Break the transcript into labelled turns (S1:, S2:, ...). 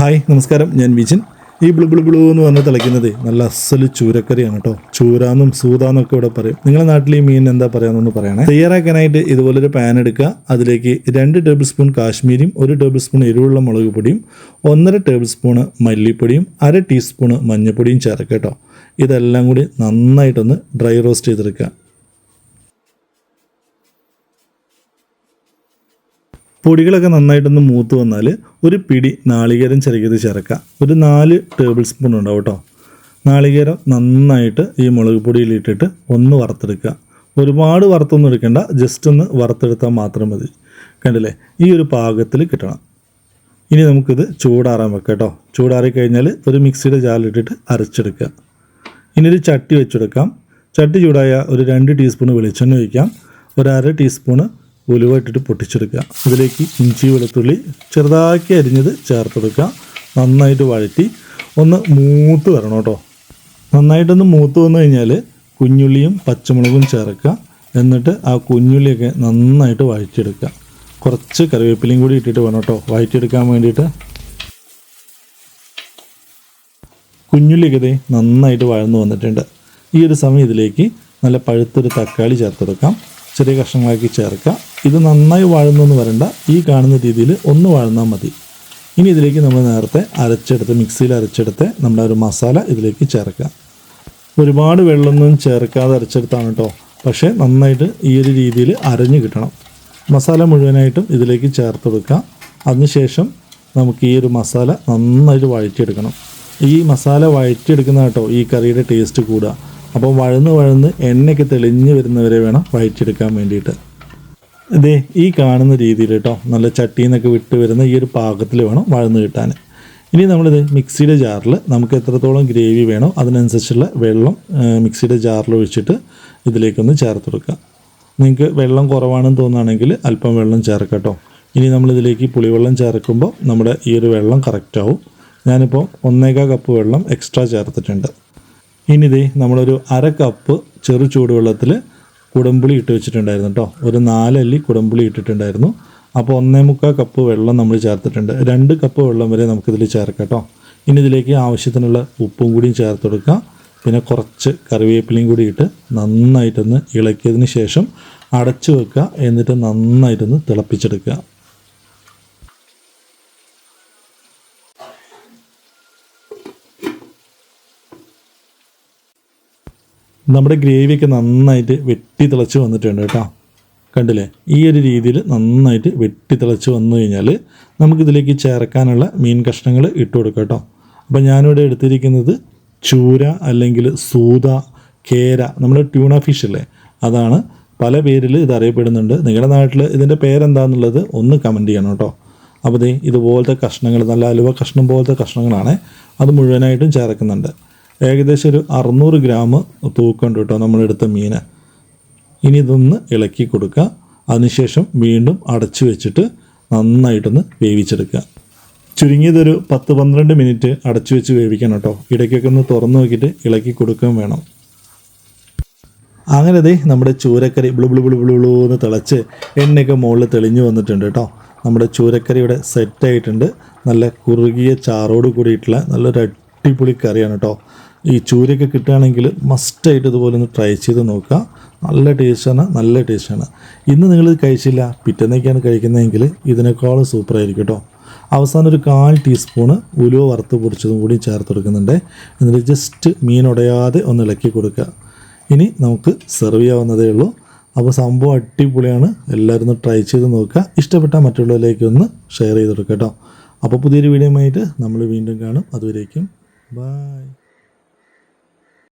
S1: Hi നമസ്കാരം. ഞാൻ വിജിൻ. ഈ ബ്ലു ബ്ലു ബ്ലൂ എന്ന് പറഞ്ഞ് തിളയ്ക്കുന്നത് നല്ല അസൽ ചൂരക്കറിയാണ് കേട്ടോ. ചൂരാന്നും സൂതാന്നൊക്കെ ഇവിടെ പറയും. നിങ്ങളുടെ നാട്ടിൽ ഈ മീൻ എന്താ പറയാന്നൊന്ന് പറയണേ. തയ്യാറാക്കാനായിട്ട് ഇതുപോലൊരു പാൻ എടുക്കുക. അതിലേക്ക് രണ്ട് ടേബിൾ സ്പൂൺ കാശ്മീരിയും ഒരു ടേബിൾ സ്പൂൺ എരിവുള്ള മുളക് പൊടിയും ഒന്നര ടേബിൾ സ്പൂണ് മല്ലിപ്പൊടിയും അര ടീസ്പൂണ് മഞ്ഞൾപ്പൊടിയും ചേർക്കുക കേട്ടോ. ഇതെല്ലാം കൂടി നന്നായിട്ടൊന്ന് ഡ്രൈ റോസ്റ്റ് ചെയ്തെടുക്കുക. പൊടികളൊക്കെ നന്നായിട്ടൊന്ന് മൂത്ത് വന്നാൽ ഒരു പിടി നാളികേരം ചെറുക്കിയത് ചേർക്കുക. ഒരു നാല് ടേബിൾ സ്പൂൺ ഉണ്ടാവും കേട്ടോ നാളികേരം നന്നായിട്ട് ഈ മുളക് പൊടിയിലിട്ടിട്ട് ഒന്ന് വറുത്തെടുക്കുക. ഒരുപാട് വറുത്തൊന്നും എടുക്കേണ്ട ജസ്റ്റ് ഒന്ന് വറുത്തെടുത്താൽ മാത്രം മതി. കണ്ടില്ലേ? ഈ ഒരു പാകത്തിൽ കിട്ടണം. ഇനി നമുക്കിത് ചൂടാറാൻ വെക്കാം കേട്ടോ ചൂടാറി കഴിഞ്ഞാൽ ഒരു മിക്സിയുടെ ജാലിട്ടിട്ട് അരച്ചെടുക്കുക. ഇനി ഒരു ചട്ടി വെച്ചെടുക്കാം. ചട്ടി ചൂടായ ഒരു രണ്ട് ടീസ്പൂൺ വെളിച്ചെണ്ണ ഒഴിക്കാം. ഒരു അര ടീസ്പൂണ് ഉലുവ ഇട്ടിട്ട് പൊട്ടിച്ചെടുക്കുക. അതിലേക്ക് ഇഞ്ചി വെളുത്തുള്ളി ചെറുതാക്കി അരിഞ്ഞത് ചേർത്തെടുക്കുക. നന്നായിട്ട് വഴറ്റി ഒന്ന് മൂത്ത് വരണം കേട്ടോ. നന്നായിട്ടൊന്ന് മൂത്ത് വന്നു കഴിഞ്ഞാൽ കുഞ്ഞുള്ളിയും പച്ചമുളകും ചേർക്കുക. എന്നിട്ട് ആ കുഞ്ഞുള്ളിയൊക്കെ നന്നായിട്ട് വഴറ്റിയെടുക്കുക. കുറച്ച് കറിവേപ്പിലയും കൂടി ഇട്ടിട്ട് വേണം കേട്ടോ വഴറ്റിയെടുക്കാൻ വേണ്ടിയിട്ട്. കുഞ്ഞുള്ളിയൊക്കെ നന്നായിട്ട് വഴന്നു വന്നിട്ടുണ്ട്. ഈ ഒരു സമയം ഇതിലേക്ക് നല്ല പഴുത്തൊരു തക്കാളി ചേർത്തെടുക്കാം. ചെറിയ കഷ്ണങ്ങളാക്കി ചേർക്കാം ഇത് നന്നായി വാഴുന്നെന്ന് വരണ്ട. ഈ കാണുന്ന രീതിയിൽ ഒന്ന് വാഴുന്നാൽ മതി. ഇനി ഇതിലേക്ക് നമ്മൾ നേരത്തെ അരച്ചെടുത്ത് മിക്സിയിൽ അരച്ചെടുത്ത് നമ്മുടെ ഒരു മസാല ഇതിലേക്ക് ചേർക്കാം ഒരുപാട് വെള്ളമൊന്നും ചേർക്കാതെ അരച്ചെടുത്താണ് കേട്ടോ. പക്ഷേ നന്നായിട്ട് ഈ ഒരു രീതിയിൽ അരഞ്ഞു കിട്ടണം. മസാല മുഴുവനായിട്ടും ഇതിലേക്ക് ചേർത്ത് വെക്കാം അതിനുശേഷം നമുക്ക് ഈ ഒരു മസാല നന്നായിട്ട് വഴറ്റിയെടുക്കണം. ഈ മസാല വഴറ്റിയെടുക്കുന്ന കേട്ടോ ഈ കറിയുടെ ടേസ്റ്റ് കൂടുക. അപ്പോൾ വഴന്ന് വഴന്ന് എണ്ണയൊക്കെ തെളിഞ്ഞ് വരുന്നവരെ വേണം വഴറ്റിയെടുക്കാൻ വേണ്ടിയിട്ട്. ഇതേ ഈ കാണുന്ന രീതിയിൽ കേട്ടോ നല്ല ചട്ടിയിൽ നിന്നൊക്കെ വിട്ട് വരുന്ന ഈ ഒരു പാകത്തിൽ വേണം വഴന്ന് കിട്ടാൻ. ഇനി നമ്മളിത് മിക്സിയുടെ ജാറിൽ നമുക്ക് എത്രത്തോളം ഗ്രേവി വേണോ അതിനനുസരിച്ചുള്ള വെള്ളം മിക്സിയുടെ ജാറിൽ ഒഴിച്ചിട്ട് ഇതിലേക്കൊന്ന് ചേർത്ത് കൊടുക്കുക നിങ്ങൾക്ക് വെള്ളം കുറവാണെന്ന് തോന്നുകയാണെങ്കിൽ അല്പം വെള്ളം ചേർക്കാം കേട്ടോ. ഇനി നമ്മളിതിലേക്ക് പുളിവെള്ളം ചേർക്കുമ്പോൾ നമ്മുടെ ഈ ഒരു വെള്ളം കറക്റ്റാവും ഞാനിപ്പോൾ ഒന്നേകാൽ കപ്പ് വെള്ളം എക്സ്ട്രാ ചേർത്തിട്ടുണ്ട്. ഇനി ഇതേ നമ്മളൊരു അര കപ്പ് ചെറു ചൂടുവെള്ളത്തിൽ കുടംപുളി ഇട്ട് വെച്ചിട്ടുണ്ടായിരുന്നു കേട്ടോ ഒരു നാലല്ലി കുടമ്പുളി ഇട്ടിട്ടുണ്ടായിരുന്നു. അപ്പോൾ ഒന്നേ മുക്കാൽ കപ്പ് വെള്ളം നമ്മൾ ചേർത്തിട്ടുണ്ട്. രണ്ട് കപ്പ് വെള്ളം വരെ നമുക്കിതിൽ ചേർക്കാം കേട്ടോ ഇനി ഇതിലേക്ക് ആവശ്യത്തിനുള്ള ഉപ്പും കൂടിയും ചേർത്ത് കൊടുക്കുക പിന്നെ കുറച്ച് കറിവേപ്പിലയും കൂടി ഇട്ട് നന്നായിട്ടൊന്ന് ഇളക്കിയതിന് ശേഷം അടച്ചു വെക്കുക. എന്നിട്ട് നന്നായിട്ടൊന്ന് തിളപ്പിച്ചെടുക്കുക. നമ്മുടെ ഗ്രേവിയൊക്കെ നന്നായിട്ട് വെട്ടി തിളച്ച് വന്നിട്ടുണ്ട് കേട്ടോ. കണ്ടില്ലേ? ഈ ഒരു രീതിയിൽ നന്നായിട്ട് വെട്ടി തിളച്ച് വന്നു കഴിഞ്ഞാൽ നമുക്കിതിലേക്ക് ചേർക്കാനുള്ള മീൻ കഷ്ണങ്ങൾ ഇട്ട് കൊടുക്കാം കേട്ടോ. അപ്പോൾ ഞാനിവിടെ എടുത്തിരിക്കുന്നത് ചൂര അല്ലെങ്കിൽ സൂത കേര നമ്മുടെ ട്യൂണ ഫിഷ് അല്ലേ അതാണ് പല പേരിൽ ഇത് അറിയപ്പെടുന്നുണ്ട്. നിങ്ങളുടെ നാട്ടിൽ ഇതിന്റെ പേരെന്താണെന്നുള്ളത് ഒന്ന് കമന്റ് ചെയ്യണം കേട്ടോ. അപ്പോൾ ഇതുപോലത്തെ കഷ്ണങ്ങൾ നല്ല അലുവ കഷ്ണം പോലത്തെ കഷ്ണങ്ങളാണ് അത് മുഴുവനായിട്ടും ചേർക്കുന്നുണ്ട്. ഏകദേശം ഒരു അറുന്നൂറ് ഗ്രാം തൂക്കമുണ്ട് കേട്ടോ നമ്മളെടുത്ത മീൻ ഇനി ഇതൊന്ന് ഇളക്കി കൊടുക്കുക. അതിനുശേഷം വീണ്ടും അടച്ചു വെച്ചിട്ട് നന്നായിട്ടൊന്ന് വേവിച്ചെടുക്കുക. ചുരുങ്ങിയതൊരു പത്ത് പന്ത്രണ്ട് മിനിറ്റ് അടച്ചു വെച്ച് വേവിക്കണം കേട്ടോ. ഇടയ്ക്കൊക്കെ ഒന്ന് തുറന്നു നോക്കിയിട്ട് ഇളക്കി കൊടുക്കുകയും വേണം. അങ്ങനെ ദേ നമ്മുടെ ചൂരക്കറി ബ്ലു ബ്ലു ബ്ലു ബ്ലു ബ്ലു എന്ന് തിളച്ച് എണ്ണയൊക്കെ മുകളിൽ തെളിഞ്ഞു വന്നിട്ടുണ്ട് കേട്ടോ. നമ്മുടെ ചൂരക്കറി ഇവിടെ സെറ്റായിട്ടുണ്ട് നല്ല കുറുകിയ ചാറോട് കൂടിയിട്ടുള്ള നല്ലൊരു അടിപൊളി കറിയാണ് കേട്ടോ. ഈ ചൂരയൊക്കെ കിട്ടുകയാണെങ്കിൽ മസ്റ്റായിട്ട് ഇതുപോലെ ഒന്ന് ട്രൈ ചെയ്ത് നോക്കുക. നല്ല ടേസ്റ്റാണ് നല്ല ടേസ്റ്റാണ് ഇന്ന് നിങ്ങളിത് കഴിച്ചില്ല പിറ്റേന്നേക്കാണ് കഴിക്കുന്നതെങ്കിൽ ഇതിനേക്കാളും സൂപ്പറായിരിക്കും കേട്ടോ അവസാനം ഒരു കാൽ ടീസ്പൂണ് ഉലുവ വറുത്ത് പൊടിച്ചതും കൂടി ചേർത്ത് കൊടുക്കുന്നുണ്ട്. എന്നിട്ട് ജസ്റ്റ് മീൻ ഉടയാതെ ഒന്ന് ഇളക്കി കൊടുക്കുക. ഇനി നമുക്ക് സെർവ് ചെയ്യാവുന്നതേ ഉള്ളൂ. അപ്പോൾ സംഭവം അടിപൊളിയാണ്. എല്ലാവരും ഒന്ന് ട്രൈ ചെയ്ത് നോക്കുക. ഇഷ്ടപ്പെട്ട മറ്റുള്ളവരിലേക്ക് ഒന്ന് ഷെയർ ചെയ്ത് കൊടുക്കുക കേട്ടോ അപ്പോൾ പുതിയൊരു വീഡിയോ ആയിട്ട് നമ്മൾ വീണ്ടും കാണും. അതുവരേക്കും ബായ്